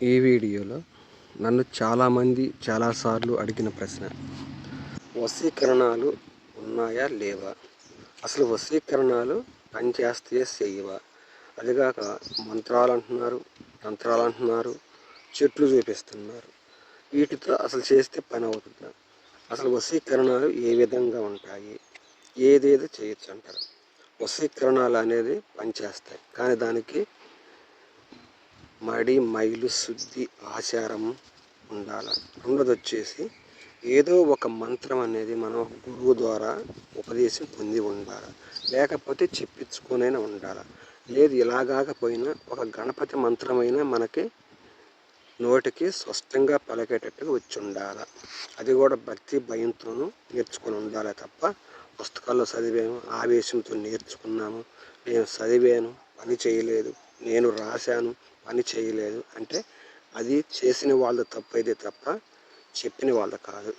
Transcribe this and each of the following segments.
ఈ వీడియోలో నన్ను చాలామంది చాలాసార్లు అడిగిన ప్రశ్న వశీకరణాలు ఉన్నాయా లేవా? అసలు వశీకరణాలు పనిచేస్తే చేయవా? అదిగాక మంత్రాలు అంటున్నారు యంత్రాలు అంటున్నారు చెట్లు చూపిస్తున్నారు. వీటితో అసలు చేస్తే పని అవుతుందా? అసలు వశీకరణాలు ఏ విధంగా ఉంటాయి? ఏదేదో చేయొచ్చు అంటారు. వశీకరణాలు అనేది పనిచేస్తాయి. కానీ దానికి మడి మైలు శుద్ధి ఆచారం ఉండాలి. రెండోది వచ్చేసి ఏదో ఒక మంత్రం అనేది మనం గురువు ద్వారా ఉపదేశం పొంది ఉండాలి. లేకపోతే చెప్పించుకొనైనా ఉండాలి. లేదు ఇలాగాకపోయినా ఒక గణపతి మంత్రమైనా మనకి నోటికి స్పష్టంగా పలికేటట్టుగా వచ్చి ఉండాలి అది కూడా భక్తి భయంతోనూ నేర్చుకొని ఉండాలి తప్ప పుస్తకాల్లో చదివాము ఆవేశంతో నేర్చుకున్నాము నేను చదివాను పని చేయలేదు నేను రాశాను పని చేయలేదు అంటే అది చేసిన వాళ్ళ తప్పైతే తప్ప చెప్పిన వాళ్ళ కాదు.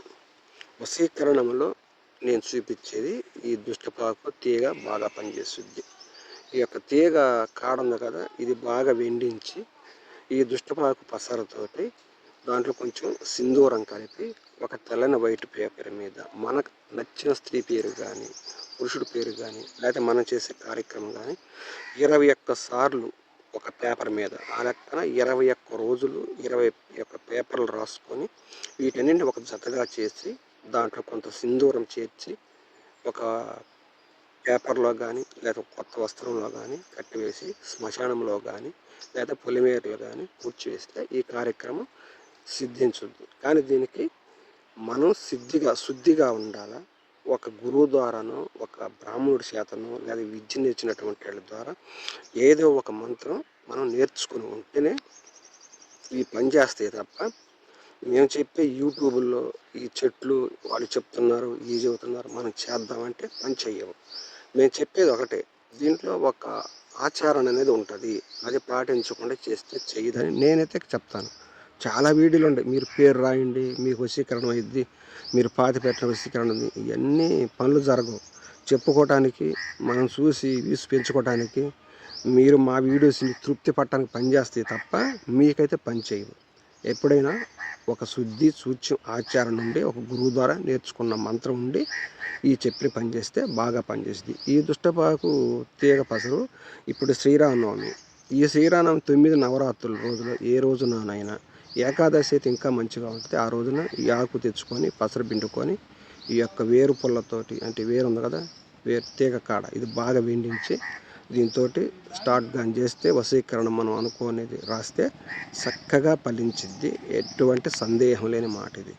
వశీకరణంలో నేను చూపించేది ఈ దుష్టపాకు తీగ బాగా పనిచేస్తుంది. ఈ యొక్క తీగ కాడ ఉంది కదా ఇది బాగా వెండించి ఈ దుష్టపాకు పసరతోటి దాంట్లో కొంచెం సింధూరం కలిపి ఒక తెల్లని వైట్ పేపర్ మీద మనకు నచ్చిన స్త్రీ పేరు కానీ పురుషుడి పేరు కానీ లేకపోతే మనం చేసే కార్యక్రమం కానీ ఇరవై ఒక్క సార్లు ఒక పేపర్ మీద. ఆ లెక్కన ఇరవై ఒక్క రోజులు ఇరవై ఒక్క పేపర్లు రాసుకొని వీటన్నింటిని ఒక జతగా చేసి దాంట్లో కొంత సింధూరం చేర్చి ఒక పేపర్లో కానీ లేదా కొత్త వస్త్రంలో కానీ కట్టివేసి శ్మశానంలో కానీ లేదా పొలిమేరలో కానీ కూర్చివేస్తే ఈ కార్యక్రమం సిద్ధించుద్ది. కానీ దీనికి మనం సిద్ధిగా శుద్ధిగా ఉండాలా? ఒక గురువు ద్వారానో ఒక బ్రాహ్మణుడి చేతనో లేదా విద్య నేర్చినటువంటి వాళ్ళ ద్వారా ఏదో ఒక మంత్రం మనం నేర్చుకుని ఉంటేనే ఈ పని చేస్తాయి తప్ప మేము చెప్పే యూట్యూబ్లో ఈ చెట్లు వాళ్ళు చెప్తున్నారు ఈ చెబుతున్నారు మనం చేద్దామంటే పని చెయ్యము మేము చెప్పేది ఒకటే దీంట్లో ఒక ఆచారం అనేది ఉంటుంది. అది పాటించకుండా చేస్తే చెయ్యదని నేనైతే చెప్తాను. చాలా వీడియోలు ఉంటాయి మీరు పేరు రాయండి మీకు వశీకరణం అయింది మీరు పాతి పెట్టిన వశీకరణ ఉంది. ఇవన్నీ పనులు జరగవు. చెప్పుకోవటానికి మనం చూసి వ్యూస్ పెంచుకోవటానికి మీరు మా వీడియోస్ని తృప్తి పట్టడానికి పనిచేస్తే తప్ప మీకైతే పని చేయవు. ఎప్పుడైనా ఒక శుద్ధి సూచ్యం ఆచారం నుండి ఒక గురువు ద్వారా నేర్చుకున్న మంత్రం ఉండి ఈ చెప్పిన పనిచేస్తే బాగా పనిచేస్తుంది ఈ దుష్టపాకు తీగ పసరు ఇప్పుడు శ్రీరామనవమి. ఈ శ్రీరామనవమి తొమ్మిది నవరాత్రుల రోజులో. ఏ రోజునైనా ఏకాదశి అయితే ఇంకా మంచిగా ఉంటుంది. ఆ రోజున ఈ ఆకు తెచ్చుకొని పసరు పిండుకొని ఈ యొక్క వేరు పుల్లతోటి అంటే వేరు ఉంది కదా వేరు తీగ కాడ ఇది బాగా వెండించి దీంతో స్టార్ట్ కానీ చేస్తే వశీకరణ మనం అనుకునేది రాస్తే చక్కగా ఫలించిద్ది. ఎటువంటి సందేహం లేని మాట ఇది.